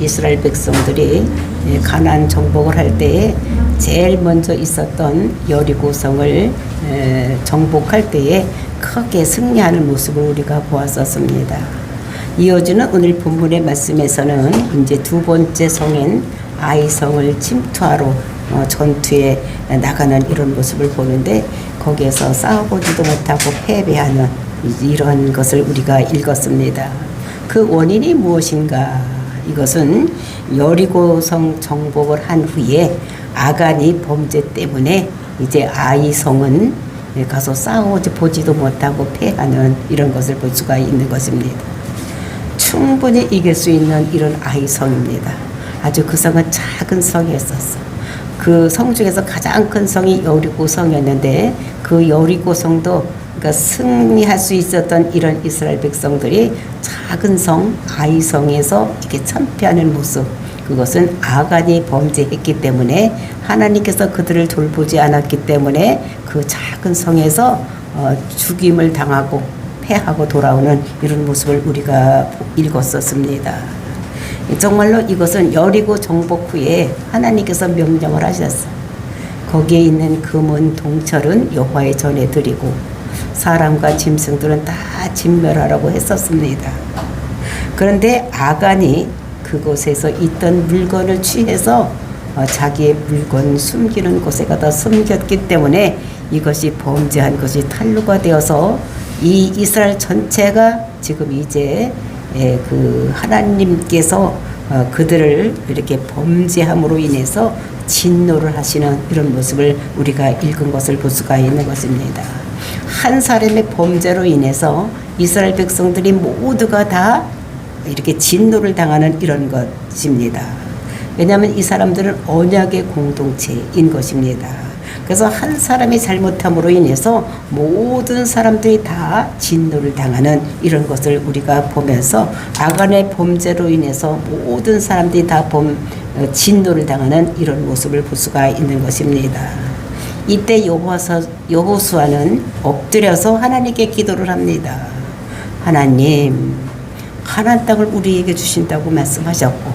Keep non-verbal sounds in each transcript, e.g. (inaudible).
이스라엘 백성들이 예, 가나안 정복을 할 때에 제일 먼저 있었던 여리고성을 에, 정복할 때에 크게 승리하는 모습을 우리가 보았었습니다. 이어지는 오늘 본문의 말씀에서는 이제 두 번째 성인 아이성을 침투하러 어, 전투에 나가는 이런 모습을 보는데 거기에서 싸워보지도 못하고 패배하는 이런 것을 우리가 읽었습니다. 그 원인이 무엇인가? 이것은 여리고성 정복을 한 후에 아간이 범죄 때문에 이제 아이성은 가서 싸우지 보지도 못하고 패하는 이런 것을 볼 수가 있는 것입니다. 충분히 이길 수 있는 이런 아이성입니다. 아주 그 성은 작은 성이었었어. 그 성 중에서 가장 큰 성이 여리고 성이었는데 그 여리고 성도 그러니까 승리할 수 있었던 이런 이스라엘 백성들이 작은 성 아이성에서 이렇게 참패하는 모습 그것은 아간이 범죄했기 때문에 하나님께서 그들을 돌보지 않았기 때문에 그 작은 성에서 어, 죽임을 당하고 패하고 돌아오는 이런 모습을 우리가 읽었었습니다. 정말로 이것은 여리고 정복 후에 하나님께서 명령을 하셨어요. 거기에 있는 금은 동철은 여호와의 전에 드리고 사람과 짐승들은 다 진멸하라고 했었습니다. 그런데 아간이 그곳에서 있던 물건을 취해서 어, 자기의 물건 숨기는 곳에 가다 숨겼기 때문에 이것이 범죄한 것이 탄로가 되어서 이 이스라엘 전체가 지금 이제 예, 그 하나님께서 어, 그들을 이렇게 범죄함으로 인해서 진노를 하시는 이런 모습을 우리가 읽은 것을 볼 수가 있는 것입니다. 한 사람의 범죄로 인해서 이스라엘 백성들이 모두가 다 이렇게 진노를 당하는 이런 것입니다. 왜냐하면 이 사람들은 언약의 공동체인 것입니다. 그래서 한 사람이 잘못함으로 인해서 모든 사람들이 다 진노를 당하는 이런 것을 우리가 보면서 아간의 범죄로 인해서 모든 사람들이 다 범, 어, 진노를 당하는 이런 모습을 볼 수가 있는 것입니다. 이때 여호와서 여호수아는 엎드려서 하나님께 기도를 합니다. 하나님, 가나안 땅을 우리에게 주신다고 말씀하셨고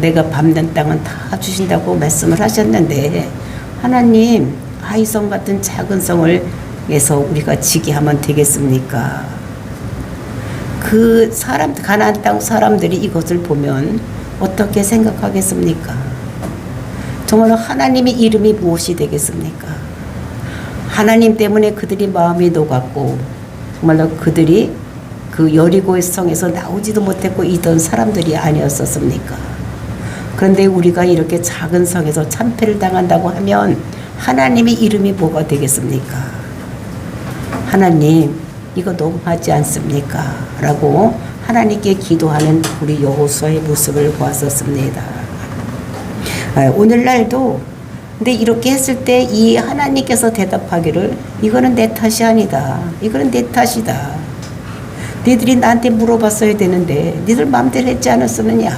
내가 밟는 땅은 다 주신다고 말씀을 하셨는데 하나님 아이성 같은 작은 성을 에서 우리가 지게 하면 되겠습니까? 그 사람 가나안 땅 사람들이 이것을 보면 어떻게 생각하겠습니까? 정말로 하나님의 이름이 무엇이 되겠습니까? 하나님 때문에 그들이 마음이 녹았고 정말로 그들이 그 여리고의 성에서 나오지도 못했고 있던 사람들이 아니었었습니까? 그런데 우리가 이렇게 작은 성에서 참패를 당한다고 하면 하나님의 이름이 뭐가 되겠습니까? 하나님, 이거 너무하지 않습니까? 라고 하나님께 기도하는 우리 여호수아의 모습을 보았었습니다. 아, 오늘날도 근데 이렇게 했을 때 이 하나님께서 대답하기를 이거는 내 탓이 아니다. 이거는 내 탓이다. 니들이 나한테 물어봤어야 되는데 니들 마음대로 했지 않았느냐?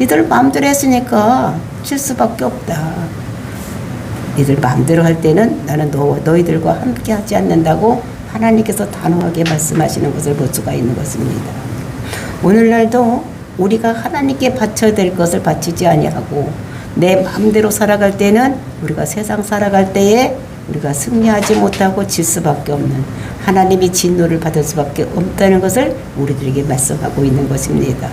니들 마음대로 했으니까 칠 수밖에 없다. 니들 마음대로 할 때는 나는 너, 너희들과 함께 하지 않는다고 하나님께서 단호하게 말씀하시는 것을 볼 수가 있는 것입니다. 오늘날도 우리가 하나님께 바쳐야 될 것을 바치지 아니하고 내 마음대로 살아갈 때는 우리가 세상 살아갈 때에 우리가 승리하지 못하고 질 수밖에 없는 하나님이 진노를 받을 수밖에 없다는 것을 우리들에게 말씀하고 있는 것입니다.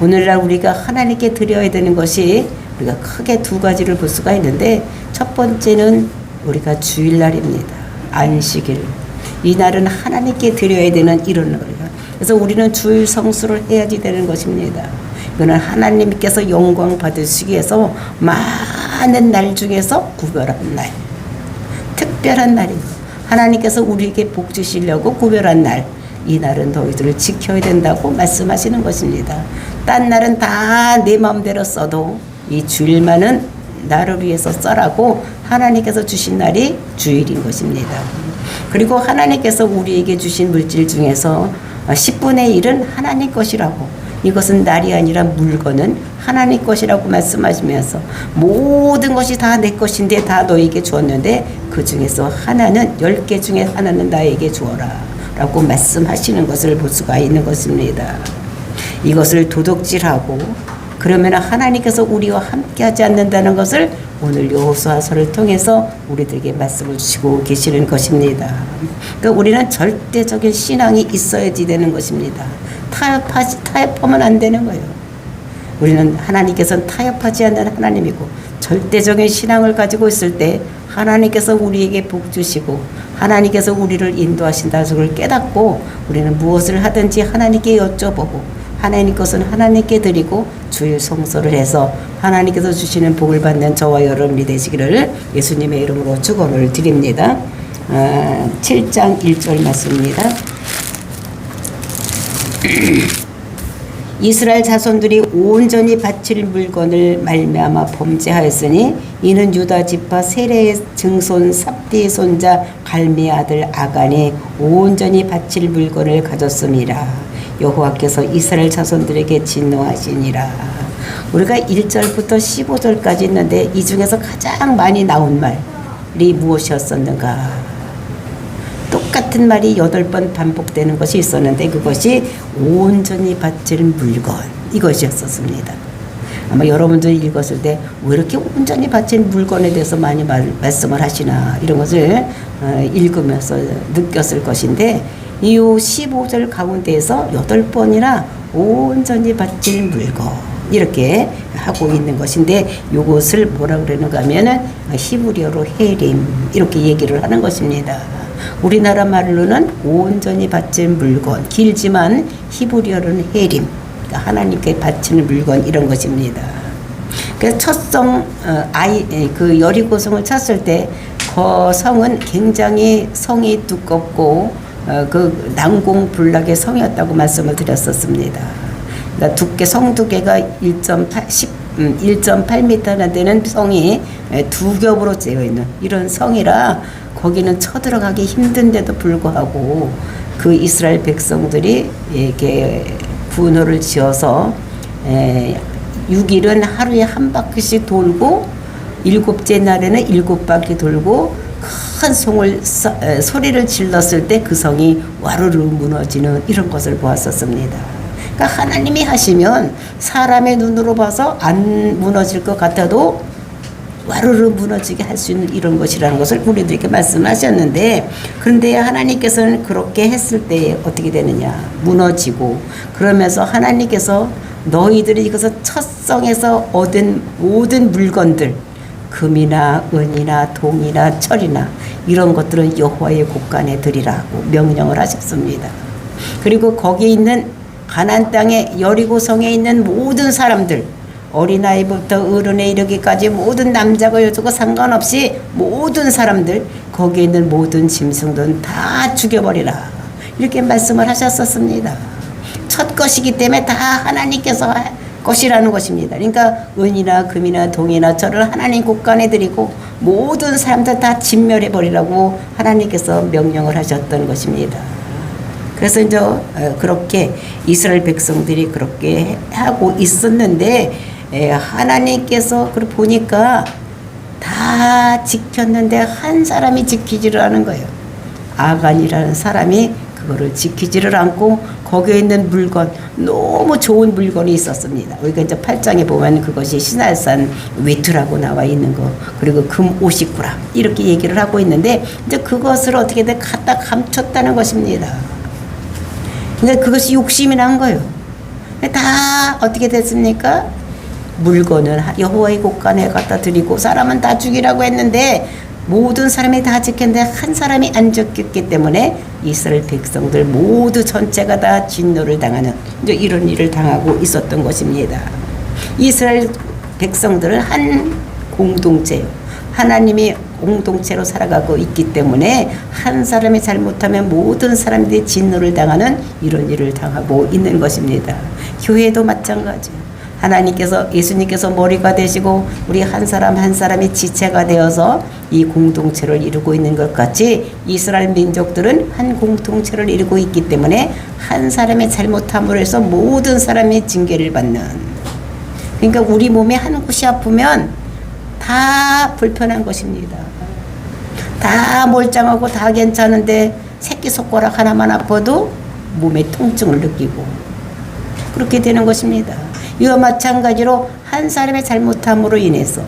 오늘날 우리가 하나님께 드려야 되는 것이 우리가 크게 두 가지를 볼 수가 있는데 첫 번째는 우리가 주일날입니다. 안식일. 이 날은 하나님께 드려야 되는 이런 날이에요. 그래서 우리는 주일 성수를 해야지 되는 것입니다. 이거는 하나님께서 영광 받으시기 위해서 많은 날 중에서 구별한 날. 특별한 날입니다. 하나님께서 우리에게 복 주시려고 구별한 날. 이 날은 너희들을 지켜야 된다고 말씀하시는 것입니다. 딴 날은 다 내 마음대로 써도 이 주일만은 나를 위해서 써라고 하나님께서 주신 날이 주일인 것입니다. 그리고 하나님께서 우리에게 주신 물질 중에서 10분의 1은 하나님 것이라고 이것은 날이 아니라 물건은 하나님 것이라고 말씀하시면서 모든 것이 다 내 것인데 다 너에게 주었는데 그 중에서 하나는 열개 중에 하나는 나에게 주어라 라고 말씀하시는 것을 볼 수가 있는 것입니다. 이것을 도둑질하고 그러면 하나님께서 우리와 함께하지 않는다는 것을 오늘 여호수아서를 통해서 우리들에게 말씀을 주시고 계시는 것입니다. 그러니까 우리는 절대적인 신앙이 있어야지 되는 것입니다. 타협하지 타협하면 안 되는 거예요. 우리는 하나님께서는 타협하지 않는 하나님이고 절대적인 신앙을 가지고 있을 때 하나님께서 우리에게 복 주시고 하나님께서 우리를 인도하신다는 것을 깨닫고 우리는 무엇을 하든지 하나님께 여쭤보고 하나님 것은 하나님께 드리고 주일 성소를 해서 하나님께서 주시는 복을 받는 저와 여러분이 되시기를 예수님의 이름으로 축원을 드립니다. 아, 7장 1절 말씀입니다. (clears throat) 이스라엘 자손들이 온전히 바칠 물건을 말미암아 범죄하였으니 이는 유다 지파 세례의 증손 삽디의 손자 갈미 아들 아간이 온전히 바칠 물건을 가졌음이라 여호와께서 이스라엘 자손들에게 진노하시니라 우리가 1절부터 15절까지 있는데 이 중에서 가장 많이 나온 말이 무엇이었었는가 똑같은 말이 여덟 번 반복되는 것이 있었는데 그것이 온전히 바칠 물건 이것이었었습니다. 아마 여러분들이 읽었을 때 왜 이렇게 온전히 바칠 물건에 대해서 많이 말, 말씀을 하시나 이런 것을 어, 읽으면서 느꼈을 것인데 이 15절 가운데에서 여덟 번이나 온전히 바칠 물건 이렇게 하고 있는 것인데 이것을 뭐라 그러는가 하면은 히브리어로 헤림 이렇게 얘기를 하는 것입니다. 우리나라 말로는 온전히 바친 물건, 길지만 히브리어로는 헤림, 그러니까 하나님께 바치는 물건 이런 것입니다. 그래서 첫성 어, 아이 그 여리고성을 쳤을 때그 성은 굉장히 성이 두껍고 어, 그 난공불락의 성이었다고 말씀을 드렸었습니다. 그러니까 두께 성 두께가 1.8 10 음, 1.8m나 되는 성이 두 겹으로 재어 있는 이런 성이라 거기는 쳐들어가기 힘든데도 불구하고 그 이스라엘 백성들이 이렇게 분호를 지어서 에, 6일은 하루에 한 바퀴씩 돌고 일곱째 날에는 일곱 바퀴 돌고 큰 송을 서, 에, 소리를 질렀을 때 그 성이 와르르 무너지는 이런 것을 보았었습니다. 그러니까 하나님이 하시면 사람의 눈으로 봐서 안 무너질 것 같아도 와르르 무너지게 할 수 있는 이런 것이라는 것을 우리들에게 말씀하셨는데 그런데 하나님께서는 그렇게 했을 때 어떻게 되느냐 무너지고 그러면서 하나님께서 너희들이 이것을 첫 성에서 얻은 모든 물건들 금이나 은이나 동이나 철이나 이런 것들은 여호와의 곳간에 드리라고 명령을 하셨습니다. 그리고 거기에 있는 가난 땅에 여리고 성에 있는 모든 사람들 어린아이부터 어른에 이르기까지 모든 남자가 여자가 상관없이 모든 사람들 거기에 있는 모든 짐승들은 다 죽여버리라 이렇게 말씀을 하셨었습니다. 첫 것이기 때문에 다 하나님께서 것이라는 것입니다. 그러니까 은이나 금이나 동이나 철을 하나님 곳간에 드리고 모든 사람들 다 진멸해 버리라고 하나님께서 명령을 하셨던 것입니다. 그래서 이제 어, 그렇게 이스라엘 백성들이 그렇게 하고 있었는데 하나님께서 그 보니까 다 지켰는데 한 사람이 지키지를 않은 거예요. 아간이라는 사람이 그거를 지키지를 않고 거기에 있는 물건 너무 좋은 물건이 있었습니다. 우리가 이제 8장에 보면 그것이 신할산 외투라고 나와 있는 거 그리고 금 50g 이렇게 얘기를 하고 있는데 이제 그것을 어떻게든 갖다 감췄다는 것입니다. 그러니까 그것이 욕심이 난 거예요. 다 어떻게 됐습니까? 물건을 여호와의 곳간에 갖다 드리고 사람은 다 죽이라고 했는데 모든 사람이 다 지켰는데 한 사람이 안 지켰기 때문에 이스라엘 백성들 모두 전체가 다 진노를 당하는 이런 일을 당하고 있었던 것입니다. 이스라엘 백성들은 한 공동체요. 하나님이 공동체로 살아가고 있기 때문에 한 사람이 잘못하면 모든 사람들이 진노를 당하는 이런 일을 당하고 있는 것입니다. 교회도 마찬가지예요. 하나님께서 예수님께서 머리가 되시고 우리 한 사람 한 사람이 지체가 되어서 이 공동체를 이루고 있는 것 같이 이스라엘 민족들은 한 공동체를 이루고 있기 때문에 한 사람의 잘못함으로 해서 모든 사람이 징계를 받는 그러니까 우리 몸에 한 곳이 아프면 다 불편한 것입니다. 다 멀쩡하고 다 괜찮은데 새끼 손가락 하나만 아파도 몸에 통증을 느끼고 그렇게 되는 것입니다. 이와 마찬가지로 한 사람의 잘못함으로 인해서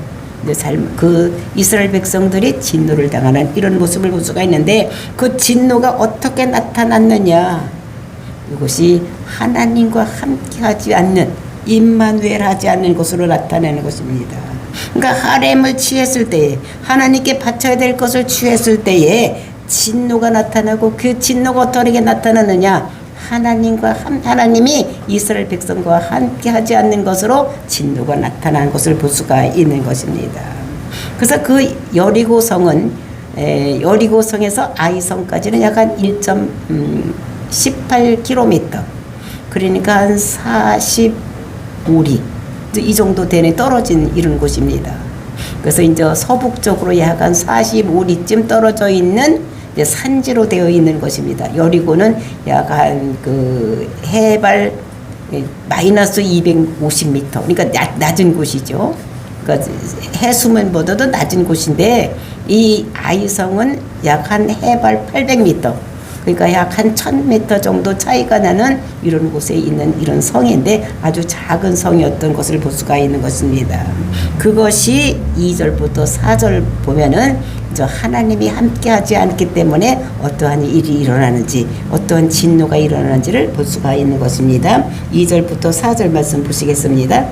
그 이스라엘 백성들이 진노를 당하는 이런 모습을 볼 수가 있는데 그 진노가 어떻게 나타났느냐 이것이 하나님과 함께하지 않는 임마누엘하지 않는 것으로 나타내는 것입니다. 그러니까 하렘을 취했을 때에 하나님께 바쳐야 될 것을 취했을 때에 진노가 나타나고 그 진노가 어떻게 나타나느냐 하나님과 함, 하나님이 이스라엘 백성과 함께 하지 않는 것으로 진노가 나타나는 것을 볼 수가 있는 것입니다. 그래서 그 여리고 성은 에, 여리고 성에서 아이 성까지는 약한 1.18km. 그러니까 한 45리 이 정도 되는 떨어진 이런 곳입니다. 그래서 이제 서북쪽으로 약 한 45리쯤 떨어져 있는 산지로 되어 있는 것입니다. 여리고는 약 한 그 해발 예, 마이너스 250m. 그러니까 낮, 낮은 곳이죠. 그러니까 해수면보다도 낮은 곳인데 이 아이성은 약 한 해발 800m. 그러니까 약 한 1000m 정도 차이가 나는 이런 곳에 있는 이런 성인데 아주 작은 성이었던 것을 볼 수가 있는 것입니다. 그것이 2절부터 4절 보면은 저 하나님이 함께하지 않기 때문에 어떠한 일이 일어나는지 어떠한 진노가 일어나는지를 볼 수가 있는 것입니다. 2절부터 4절 말씀 보시겠습니다.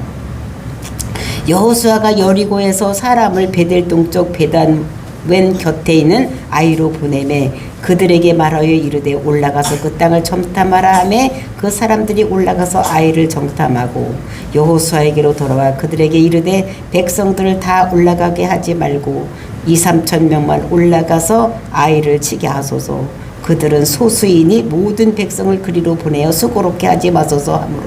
여호수아가 여리고에서 사람을 베델 동쪽 베단 왼 곁에 있는 아이로 보내매 그들에게 말하여 이르되 올라가서 그 땅을 정탐하라 하매 그 사람들이 올라가서 아이를 정탐하고 여호수아에게로 돌아와 그들에게 이르되 백성들을 다 올라가게 하지 말고 이 삼천 명만 올라가서 아이를 치게 하소서 그들은 소수이니 모든 백성을 그리로 보내어 수고롭게 하지 마소서 하므로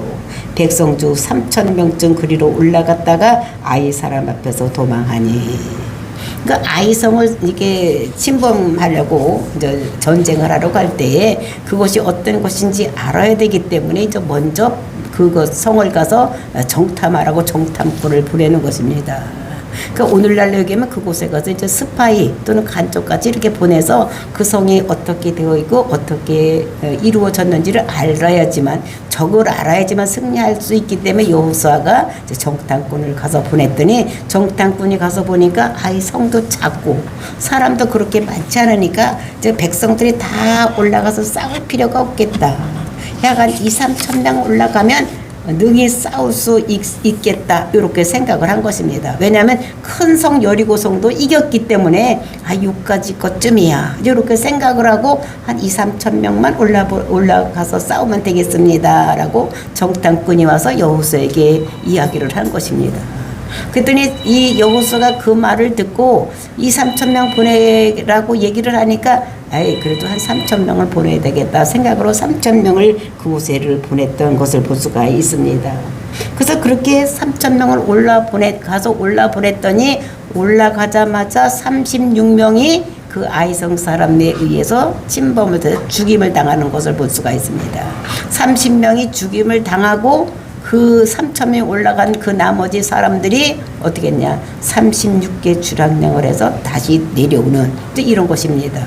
백성 중 3천 명쯤 그리로 올라갔다가 아이 사람 앞에서 도망하니 그 아이성을 이게 침범하려고 이제 전쟁을 하러 갈 때에 그것이 어떤 것인지 알아야 되기 때문에 이제 먼저 그것 성을 가서 정탐하라고 정탐꾼을 보내는 것입니다. 그 오늘날 여기면 그곳에 가서 이제 스파이 또는 간쪽까지 이렇게 보내서 그 성이 어떻게 되어 있고 어떻게 어, 이루어졌는지를 알아야지만 적을 알아야지만 승리할 수 있기 때문에 여호수아가 정탐꾼을 가서 보냈더니 정탐꾼이 가서 보니까 아이 성도 작고 사람도 그렇게 많지 않으니까 이제 백성들이 다 올라가서 싸울 필요가 없겠다. 약간 2, 3천 명 올라가면 능히 싸울 수 있, 겠다 이렇게 생각을 한 것입니다. 왜냐하면 큰 성 여리고성도 이겼기 때문에 아 6가지 것쯤이야 이렇게 생각을 하고 한 2, 3천 명만 올라 올라가서 싸우면 되겠습니다라고 정탐꾼이 와서 여호수에게 이야기를 한 것입니다. 그랬더니 이 여호수가 그 말을 듣고 2, 3천 명 보내라고 얘기를 하니까 아이 그래도 한 3천 명을 보내야 되겠다 생각으로 3천 명을 그곳에를 보냈던 것을 볼 수가 있습니다. 그래서 그렇게 3천 명을 올라 보내 가서 올라 보냈더니 올라가자마자 36명이 그 아이성 사람에 의해서 침범을 돼 죽임을 당하는 것을 볼 수가 있습니다. 30명이 죽임을 당하고 그 3천명이 올라간 그 나머지 사람들이 어떻게 했냐 36개 주량령을 해서 다시 내려오는 또 이런 것입니다.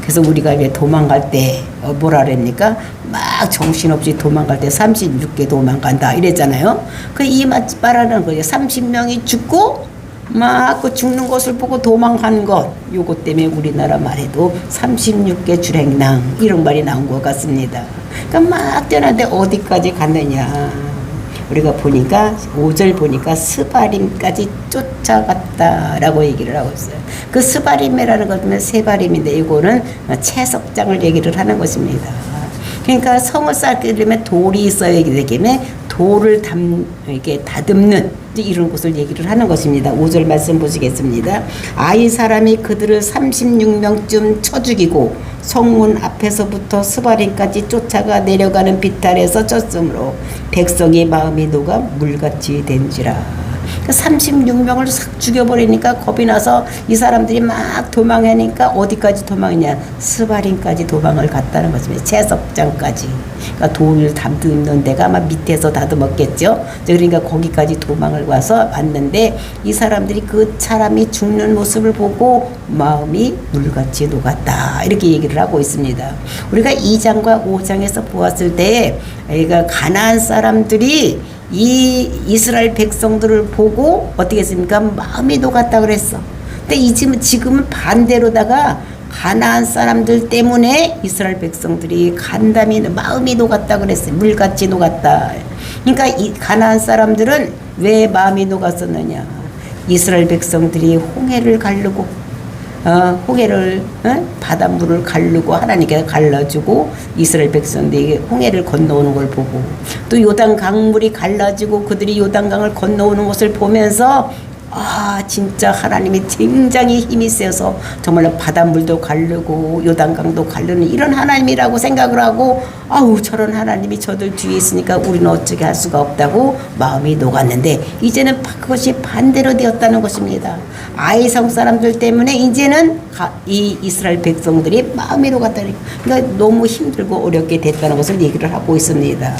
그래서 우리가 왜 도망갈 때 어, 뭐라 그랬니까 막 정신없이 도망갈 때 36개 도망간다 이랬잖아요. 그이 말하는 거예요. 30명이 죽고 막그 죽는 것을 보고 도망가는 것 요것 때문에 우리나라 말에도 36개 주랭낭 이런 말이 나온 것 같습니다. 그러니까 막 뛰어났는데 어디까지 갔느냐 우리가 보니까 5절 보니까 스바림까지 쫓아갔다라고 얘기를 하고 있어요. 그 스바림이라는 것은 세바림인데 이거는 채석장을 얘기를 하는 것입니다. 그러니까 성을 쌓으려면 돌이 있어야 되기 때문에 돌을 담, 이렇게 다듬는 이런 곳을 얘기를 하는 것입니다. 5절 말씀 보시겠습니다. 아이 사람이 그들을 36명쯤 쳐 죽이고 성문 앞에서부터 스바린까지 쫓아가 내려가는 비탈에서 쳤으므로 백성의 마음이 녹아 물같이 된지라. 36명을 그싹 죽여버리니까 겁이 나서 이 사람들이 막 도망하니까 어디까지 도망했냐? 스바린까지 도망을 갔다는 것입니다 채석장까지. 그러니까 돌을 담듬는 데가 아마 밑에서 다듬었겠죠? 그러니까 거기까지 도망을 와서 왔는데 이 사람들이 그 사람이 죽는 모습을 보고 마음이 물같이 녹았다. 이렇게 얘기를 하고 있습니다. 우리가 2장과 5장에서 보았을 때 애가 가나안 사람들이 이 이스라엘 백성들을 보고 어떻게 했습니까? 마음이 녹았다 그랬어. 근데 이 지금 지금은 반대로다가 가나안 사람들 때문에 이스라엘 백성들이 간담이 마음이 녹았다 그랬어요. 물같이 녹았다. 그러니까 이 가나안 사람들은 왜 마음이 녹았었느냐? 이스라엘 백성들이 홍해를 가르고 어, 홍해를 어? 바닷물을 가르고 하나님께서 갈라주고 이스라엘 백성들에게 홍해를 건너오는 걸 보고 또 요단 강물이 갈라지고 그들이 요단 강을 건너오는 것을 보면서 아 진짜 하나님이 굉장히 힘이 세서 정말로 바닷물도 가르고 요단강도 가르는 이런 하나님이라고 생각을 하고 아우 저런 하나님이 저들 뒤에 있으니까 우리는 어떻게 할 수가 없다고 마음이 녹았는데 이제는 그것이 반대로 되었다는 것입니다. 아이성 사람들 때문에 이제는 가- 이 이스라엘 백성들이 마음이 녹았다는 그러니까 너무 힘들고 어렵게 됐다는 것을 얘기를 하고 있습니다.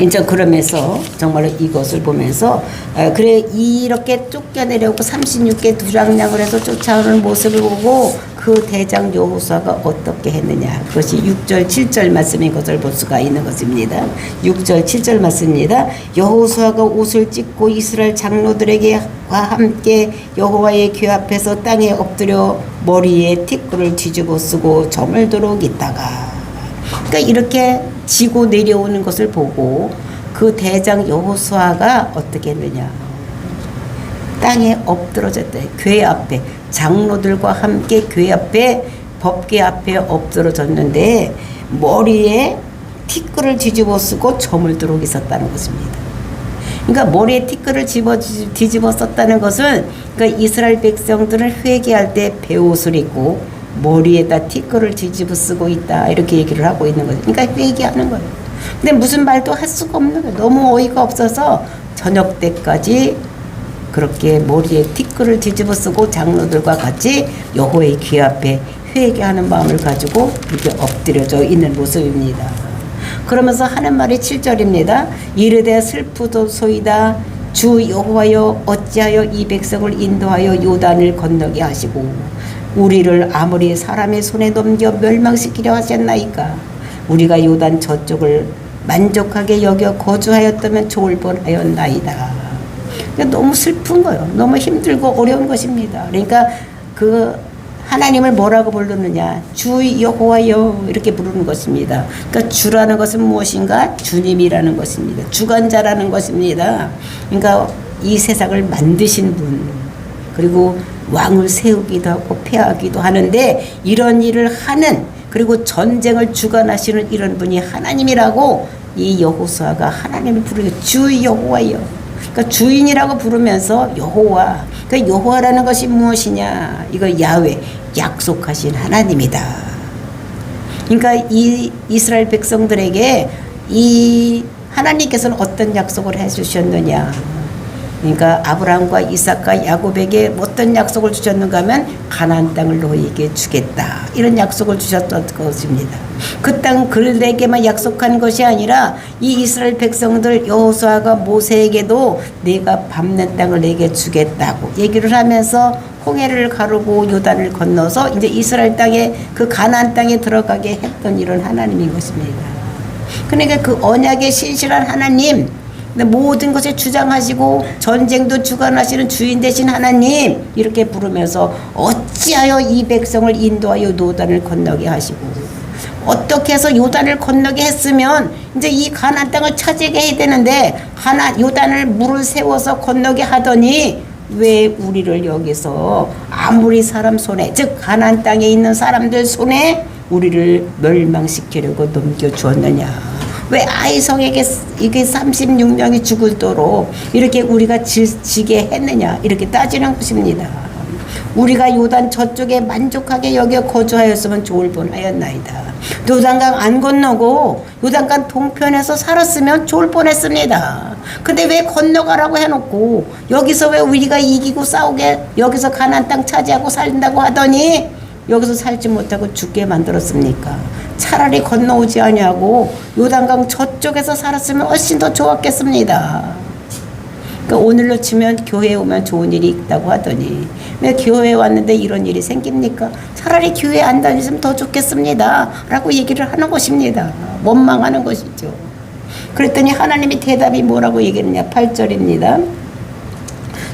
이제 그러면서 정말로 이것을 보면서 어, 그래 이렇게 쫓겨내려고 36개 두랑량을 해서 쫓아오는 모습을 보고 그 대장 여호수아가 어떻게 했느냐. 그것이 6절 7절 말씀인 것을 볼 수가 있는 것입니다. 6절 7절 말씀입니다. 여호수아가 옷을 찢고 이스라엘 장로들에게와 함께 여호와의 궤 앞에서 땅에 엎드려 머리에 티끌을 뒤집어 쓰고 저물도록 있다가 그러니까 이렇게 지고 내려오는 것을 보고 그 대장 여호수아가 어떻게 했느냐? 땅에 엎드러졌대. 궤 앞에. 장로들과 함께 궤 앞에 법궤 앞에 엎드러졌는데 머리에 티끌을 뒤집어 쓰고 저물도록 있었다는 것입니다. 그러니까 머리에 티끌을 집어 뒤집어 썼다는 것은 그러니까 이스라엘 백성들은 회개할 때 배옷을 입고 머리에다 티끌을 뒤집어 쓰고 있다 이렇게 얘기를 하고 있는 거죠. 그러니까 회개하는 거예요. 근데 무슨 말도 할 수가 없는 거예요. 너무 어이가 없어서 저녁 때까지 그렇게 머리에 티끌을 뒤집어 쓰고 장로들과 같이 여호와의 귀 앞에 회개하는 마음을 가지고 이렇게 엎드려져 있는 모습입니다. 그러면서 하는 말이 7절입니다. 이르되 슬프도 소이다 주 여호와여 어찌하여 이 백성을 인도하여 요단을 건너게 하시고 우리를 아무리 사람의 손에 넘겨 멸망시키려 하셨나이까 우리가 요단 저쪽을 만족하게 여겨 거주하였다면 좋을 뻔하였나이다. 너무 슬픈 거예요. 너무 힘들고 어려운 것입니다. 그러니까 그 하나님을 뭐라고 부르느냐? 주 여호와여 이렇게 부르는 것입니다. 그러니까 주라는 것은 무엇인가? 주님이라는 것입니다. 주관자라는 것입니다. 그러니까 이 세상을 만드신 분 그리고 왕을 세우기도 하고 폐하기도 하는데 이런 일을 하는 그리고 전쟁을 주관하시는 이런 분이 하나님이라고 이 여호수아가 하나님을 부르는 주 여호와여. 그러니까 주인이라고 부르면서 여호와. 그 여호와라는 것이 무엇이냐? 이거 야훼 약속하신 하나님이다. 그러니까 이 이스라엘 백성들에게 이 하나님께서는 어떤 약속을 해 주셨느냐? 그러니까 아브라함과 이삭과 야곱에게 어떤 약속을 주셨는가 하면 가나안 땅을 너희에게 주겠다. 이런 약속을 주셨던 것입니다. 그 땅 그들에게만 약속한 것이 아니라 이 이스라엘 백성들 여호수아가 모세에게도 내가 밟는 땅을 내게 주겠다고 얘기를 하면서 홍해를 가르고 요단을 건너서 이제 이스라엘 땅에 그 가나안 땅에 들어가게 했던 이런 하나님인 것입니다. 그러니까 그 언약의 신실한 하나님, 근데 모든 것에 주장하시고 전쟁도 주관하시는 주인 되신 하나님 이렇게 부르면서 어찌하여 이 백성을 인도하여 요단을 건너게 하시고 어떻게 해서 요단을 건너게 했으면 이제 이 가나안 땅을 차지하게 해야 되는데 하나 요단을 물을 세워서 건너게 하더니 왜 우리를 여기서 아무리 사람 손에 즉 가나안 땅에 있는 사람들 손에 우리를 멸망시키려고 넘겨 주었느냐? 왜 아이성에게 이게 36명이 죽을도록 이렇게 우리가 지, 지게 했느냐 이렇게 따지는 것입니다. 우리가 요단 저쪽에 만족하게 여겨 거주하였으면 좋을 뻔하였나이다. 요단강 안 건너고 요단강 동편에서 살았으면 좋을 뻔했습니다. 근데 왜 건너가라고 해놓고 여기서 왜 우리가 이기고 싸우게 여기서 가난 땅 차지하고 살린다고 하더니 여기서 살지 못하고 죽게 만들었습니까? 차라리 건너오지 아니하고 요단강 저쪽에서 살았으면 훨씬 더 좋았겠습니다. 그러니까 오늘로 치면 교회에 오면 좋은 일이 있다고 하더니 왜 교회에 왔는데 이런 일이 생깁니까? 차라리 교회 안 다녔으면 더 좋겠습니다. 라고 얘기를 하는 것입니다. 원망하는 것이죠. 그랬더니 하나님의 대답이 뭐라고 얘기했느냐 8절입니다.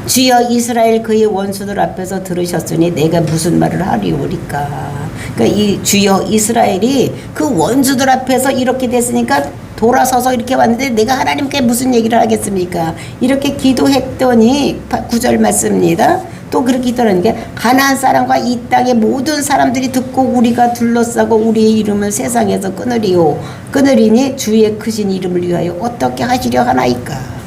주여 이스라엘 그의 원수들 앞에서 들으셨으니 내가 무슨 말을 하리오리까. 그러니까 이 주여 이스라엘이 그 원수들 앞에서 이렇게 됐으니까 돌아서서 이렇게 왔는데 내가 하나님께 무슨 얘기를 하겠습니까? 이렇게 기도했더니 구절 말씀입니다. 또 그렇게 기도하는 게 가나안 사람과 이 땅의 모든 사람들이 듣고 우리가 둘러싸고 우리의 이름을 세상에서 끊으리요 끊으리니 주의 크신 이름을 위하여 어떻게 하시려 하나이까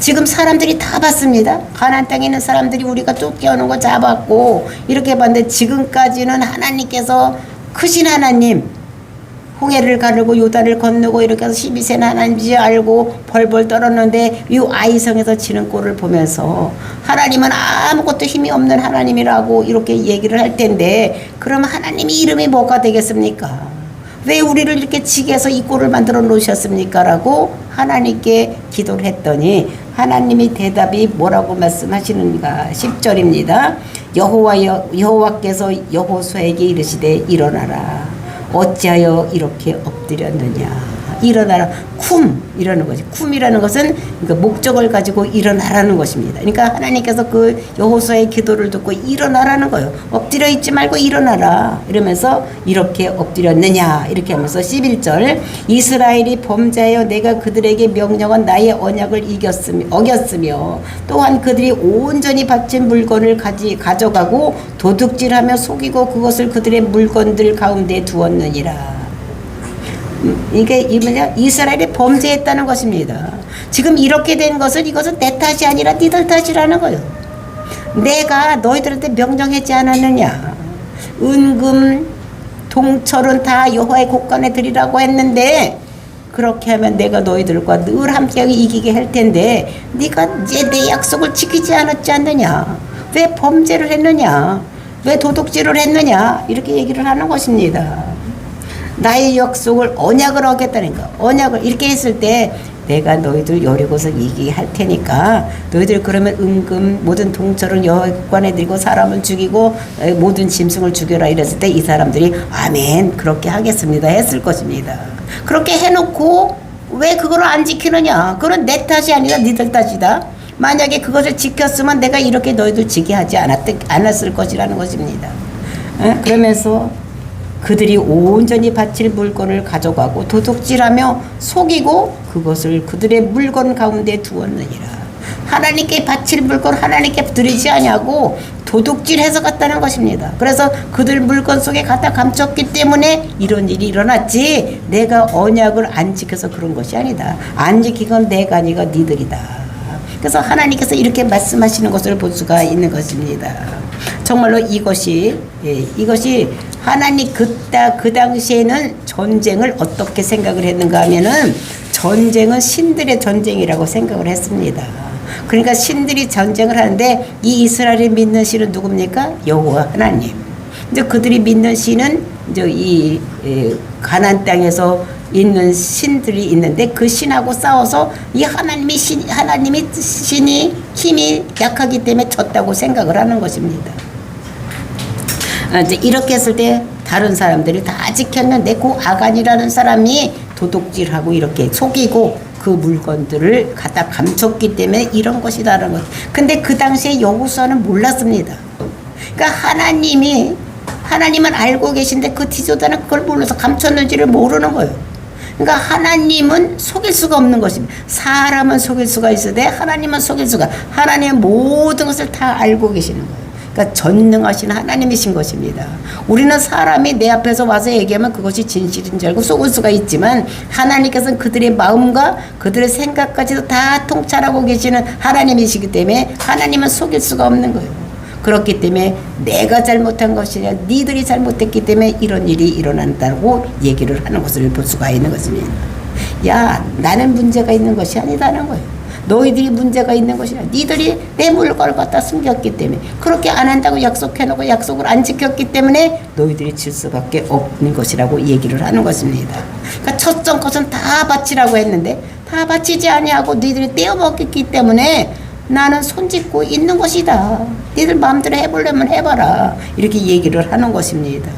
지금 사람들이 다 봤습니다. 가나안 땅에 있는 사람들이 우리가 쫓겨오는 거 잡았고 이렇게 봤는데 지금까지는 하나님께서 크신 하나님 홍해를 가르고 요단을 건너고 이렇게 해서 12세는 하나님인지 알고 벌벌 떨었는데 이 아이성에서 치는 꼴을 보면서 하나님은 아무것도 힘이 없는 하나님이라고 이렇게 얘기를 할 텐데 그럼 하나님이 이름이 뭐가 되겠습니까? 왜 우리를 이렇게 지게 해서 이 꼴을 만들어 놓으셨습니까? 라고 하나님께 기도를 했더니 하나님이 대답이 뭐라고 말씀하시는가? 10절입니다. 여호와 여호와께서 여호수아에게 이르시되 일어나라. 어찌하여 이렇게 엎드렸느냐 일어나라. 쿰 이라는 거지. 쿰이라는 것은 그러니까 목적을 가지고 일어나라는 것입니다. 그러니까 하나님께서 그 여호수아의 기도를 듣고 일어나라는 거예요. 엎드려 있지 말고 일어나라. 이러면서 이렇게 엎드렸느냐? 이렇게 하면서 11절 이스라엘이 범죄하여 내가 그들에게 명령한 나의 언약을 이겼으며 어겼으며 또한 그들이 온전히 바친 물건을 가지 가져가고 도둑질하며 속이고 그것을 그들의 물건들 가운데 두었느니라 이게 이 뭐냐 이스라엘이 범죄했다는 것입니다. 지금 이렇게 된 것은 이것은 내 탓이 아니라 니들 탓이라는 거예요. 내가 너희들한테 명령하지 않았느냐? 은금 동철은 다 여호와의 곳간에 드리라고 했는데 그렇게 하면 내가 너희들과 늘 함께 이기게 할 텐데 네가 이제 내 약속을 지키지 않았지 않느냐? 왜 범죄를 했느냐? 왜 도둑질을 했느냐? 이렇게 얘기를 하는 것입니다. 나의 약속을 언약을 하겠다는 거. 언약을 이렇게 했을 때 내가 너희들 여리고서 이기게 할 테니까 너희들 그러면 은금 모든 동철은 여관에 들고 사람을 죽이고 모든 짐승을 죽여라 이랬을 때 이 사람들이 아멘 그렇게 하겠습니다 했을 것입니다. 그렇게 해놓고 왜 그걸 안 지키느냐? 그건 내 탓이 아니라 니들 탓이다. 만약에 그것을 지켰으면 내가 이렇게 너희들 지게 하지 않았, 않았을 것이라는 것입니다. 에? 그러면서 그들이 온전히 바칠 물건을 가져가고 도둑질하며 속이고 그것을 그들의 물건 가운데 두었느니라. 하나님께 바칠 물건 하나님께 드리지 아니하고 도둑질해서 갔다는 것입니다. 그래서 그들 물건 속에 갖다 감췄기 때문에 이런 일이 일어났지 내가 언약을 안 지켜서 그런 것이 아니다. 안 지키건 내가 아니가 니들이다. 그래서 하나님께서 이렇게 말씀하시는 것을 볼 수가 있는 것입니다. 정말로 이것이 예, 이것이 하나님 그때 그 당시에는 전쟁을 어떻게 생각을 했는가 하면은 전쟁은 신들의 전쟁이라고 생각을 했습니다. 그러니까 신들이 전쟁을 하는데 이 이스라엘이 믿는 신은 누굽니까? 여호와 하나님. 이제 그들이 믿는 신은 이제 이 가난 땅에서 있는 신들이 있는데 그 신하고 싸워서 이 하나님이 신 하나님이 신이 힘이 약하기 때문에 졌다고 생각을 하는 것입니다. 아, 이제 이렇게 했을 때 다른 사람들이 다 지켰는데 그 아간이라는 사람이 도둑질하고 이렇게 속이고 그 물건들을 갖다 감췄기 때문에 이런 것이다라는 것. 근데 그 당시에 여호수아는 몰랐습니다. 그러니까 하나님이 하나님은 알고 계신데 그 디조다는 그걸 몰라서 감췄는지를 모르는 거예요. 그러니까 하나님은 속일 수가 없는 것입니다. 사람은 속일 수가 있어도 하나님은 속일 수가. 하나님은 모든 것을 다 알고 계시는 거예요. 그러니까 전능하신 하나님이신 것입니다. 우리는 사람이 내 앞에서 와서 얘기하면 그것이 진실인 줄 알고 속을 수가 있지만 하나님께서는 그들의 마음과 그들의 생각까지도 다 통찰하고 계시는 하나님이시기 때문에 하나님은 속일 수가 없는 거예요. 그렇기 때문에 내가 잘못한 것이 아니라 니들이 잘못했기 때문에 이런 일이 일어난다고 얘기를 하는 것을 볼 수가 있는 것입니다. 야, 나는 문제가 있는 것이 아니다는 거예요. 너희들이 문제가 있는 것이라 니들이 내 물건을 갖다 숨겼기 때문에 그렇게 안 한다고 약속해놓고 약속을 안 지켰기 때문에 너희들이 질 수밖에 없는 것이라고 얘기를 하는 것입니다. 그러니까 첫째 것은 다 바치라고 했는데 다 바치지 아니하고 너희들이 떼어먹기 때문에 나는 손짓고 있는 것이다. 니들 마음대로 해보려면 해봐라. 이렇게 얘기를 하는 것입니다.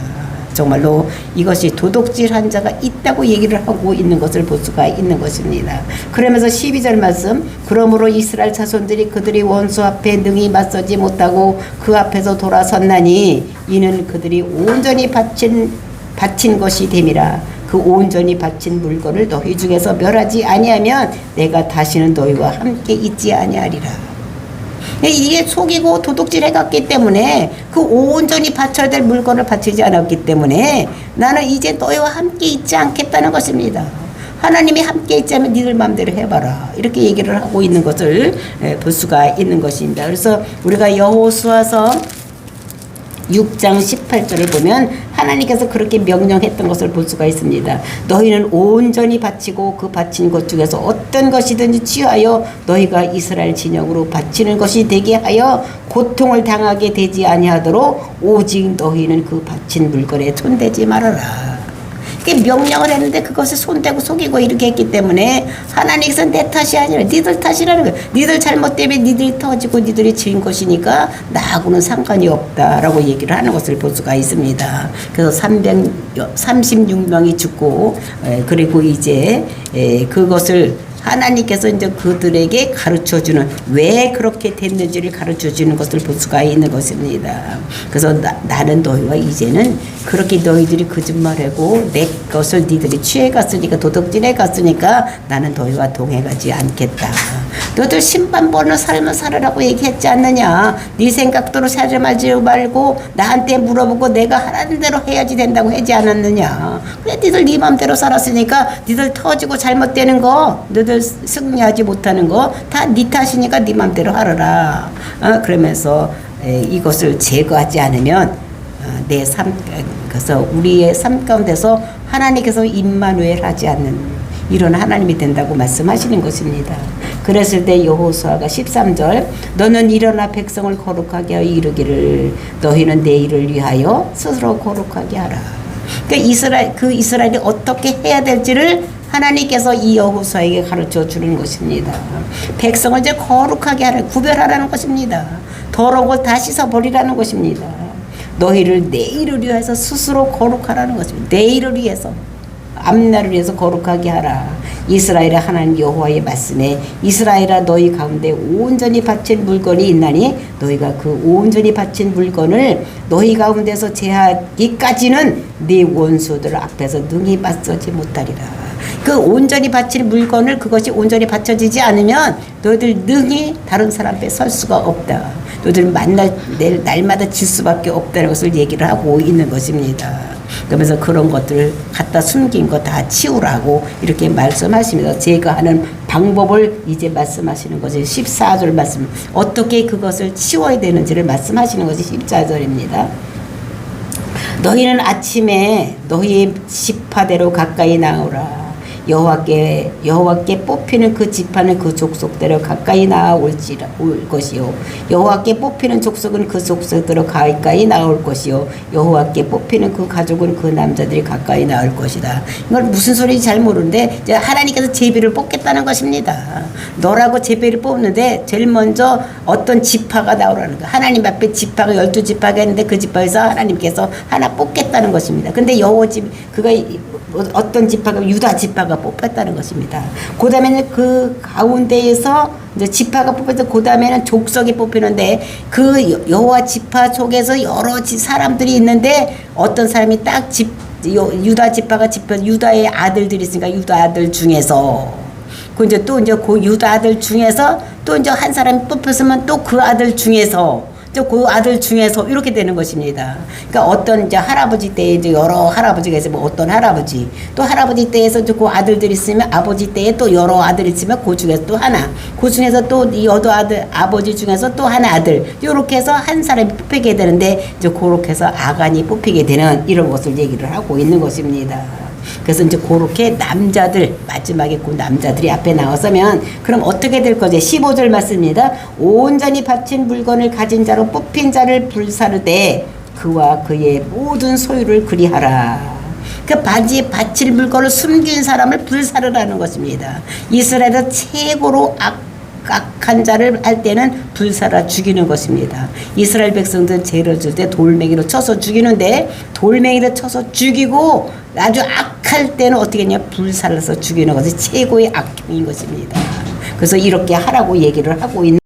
정말로 이것이 도둑질한 자가 있다고 얘기를 하고 있는 것을 볼 수가 있는 것입니다. 그러면서 12절 말씀 그러므로 이스라엘 자손들이 그들이 원수 앞에 능히 맞서지 못하고 그 앞에서 돌아섰나니 이는 그들이 온전히 바친 바친 것이 됨이라 그 온전히 바친 물건을 너희 중에서 멸하지 아니하면 내가 다시는 너희와 함께 있지 아니하리라. 이게 속이고 도둑질 해갔기 때문에 그 온전히 바쳐야 될 물건을 바치지 않았기 때문에 나는 이제 너희와 함께 있지 않겠다는 것입니다. 하나님이 함께 있자면 니들 마음대로 해봐라 이렇게 얘기를 하고 있는 것을 예, 볼 수가 있는 것입니다. 그래서 우리가 여호수아서 6장 18절에 보면 하나님께서 그렇게 명령했던 것을 볼 수가 있습니다. 너희는 온전히 바치고 그 바친 것 중에서 어떤 것이든지 취하여 너희가 이스라엘 진영으로 바치는 것이 되게 하여 고통을 당하게 되지 아니하도록 오직 너희는 그 바친 물건에 손대지 말아라. 그 명령을 했는데 그것을 손대고 속이고 이렇게 했기 때문에 하나님께서 내 탓이 아니라 니들 탓이라는 거예요. 니들 잘못 때문에 니들이 터지고 니들이 지은 것이니까 나하고는 상관이 없다라고 얘기를 하는 것을 볼 수가 있습니다. 그래서 336명이 죽고 에, 그리고 이제 에, 그것을 하나님께서 이제 그들에게 가르쳐 주는 왜 그렇게 됐는지를 가르쳐 주는 것을 볼 수가 있는 것입니다. 그래서 나, 나는 너희와 이제는 그렇게 너희들이 거짓말하고 내 것을 니들이 취해 갔으니까 도둑질해 갔으니까 나는 너희와 동행하지 않겠다. 너들 심판 보는 삶을 살으라고 얘기했지 않느냐? 네 생각대로 살지 말고 나한테 물어보고 내가 하라는 대로 해야지 된다고 하지 않았느냐? 그래 니들 네 마음대로 살았으니까 니들 터지고 잘못되는 거 너희들 승리하지 못하는 거 다 네 탓이니까 네 마음대로 하라. 어, 그러면서 에, 이것을 제거하지 않으면 어, 내 삶, 그래서 우리의 삶 가운데서 하나님께서 임마누엘 하지 않는 이런 하나님이 된다고 말씀하시는 것입니다. 그랬을 때 여호수아가 13절 너는 일어나 백성을 거룩하게 하여 이르기를 너희는 내 일을 위하여 스스로 거룩하게 하라. 그 이스라엘 그 이스라엘이 어떻게 해야 될지를 하나님께서 이 여호수아에게 가르쳐 주는 것입니다. 백성을 이제 거룩하게 하라, 구별하라는 것입니다. 더러운 것다 씻어 버리라는 것입니다. 너희를 내 일을 위해서 스스로 거룩하라는 것입니다. 내 일을 위해서. 앞날을 위해서 거룩하게 하라. 이스라엘의 하나님 여호와의 말씀에 이스라엘아 너희 가운데 온전히 바친 물건이 있나니 너희가 그 온전히 바친 물건을 너희 가운데서 제하기까지는 네 원수들 앞에서 능히 맞서지 못하리라. 그 온전히 바칠 물건을 그것이 온전히 받쳐지지 않으면 너희들 능히 다른 사람 앞에 설 수가 없다. 너희들 만날 날, 날마다 질 수밖에 없다는 것을 얘기를 하고 있는 것입니다. 그러면서 그런 것들을 갖다 숨긴 거 다 치우라고 이렇게 말씀하십니다. 제거하는 방법을 이제 말씀하시는 것이 14절 말씀. 어떻게 그것을 치워야 되는지를 말씀하시는 것이 14절입니다. 너희는 아침에 너희의 지파대로 가까이 나오라. 여호와께 여호와께 뽑히는 그 지파는 그 족속대로 가까이 나올지라 올 것이요 여호와께 뽑히는 족속은 그 족속대로 가까이 나올 것이요 여호와께 뽑히는 그 가족은 그 남자들이 가까이 나올 것이다. 이걸 무슨 소리인지 잘 모르는데 이제 하나님께서 제비를 뽑겠다는 것입니다. 너라고 제비를 뽑는데 제일 먼저 어떤 지파가 나오라는 거. 하나님 앞에 지파가 열두 지파가 있는데 그 지파에서 하나님께서 하나 뽑겠다는 것입니다. 근데 여호 집 그가 어떤 지파가 유다 지파가 뽑혔다는 것입니다. 그 다음에는 그 가운데에서 이제 지파가 뽑혀서 그 다음에는 족속이 뽑히는데 그 여호와 지파 속에서 여러 사람들이 있는데 어떤 사람이 딱 집, 유다 지파가 집혀 유다의 아들들이 있으니까 유다 아들 중에서 그 이제 또 이제 그 유다 아들 중에서 또 이제 한 사람이 뽑혔으면 또 그 아들 중에서 그 아들 중에서 이렇게 되는 것입니다. 그러니까 어떤 이제 할아버지 때에 이제 여러 할아버지가 있으면 뭐 어떤 할아버지 또 할아버지 때에서 그 아들들이 있으면 아버지 때에 또 여러 아들이 있으면 그 중에서 또 하나 그 중에서 또 여도 아들 아버지 중에서 또 하나 아들 이렇게 해서 한 사람이 뽑히게 되는데 이제 그렇게 해서 아간이 뽑히게 되는 이런 것을 얘기를 하고 있는 것입니다. 그래서 이제 그렇게 남자들 마지막에 그 남자들이 앞에 나와서면 그럼 어떻게 될 거죠? 15절 말씀입니다. 온전히 바친 물건을 가진 자로 뽑힌 자를 불사르되 그와 그의 모든 소유를 그리하라. 그 바지에 바칠 물건을 숨긴 사람을 불사르라는 것입니다. 이스라엘에서 최고로 악, 악한 자를 할 때는 불살아 죽이는 것입니다. 이스라엘 백성들 죄를 질때 돌멩이로 쳐서 죽이는데 돌멩이로 쳐서 죽이고 아주 악할 때는 어떻게 했냐 불살라서 죽이는 것이 최고의 악행인 것입니다. 그래서 이렇게 하라고 얘기를 하고 있는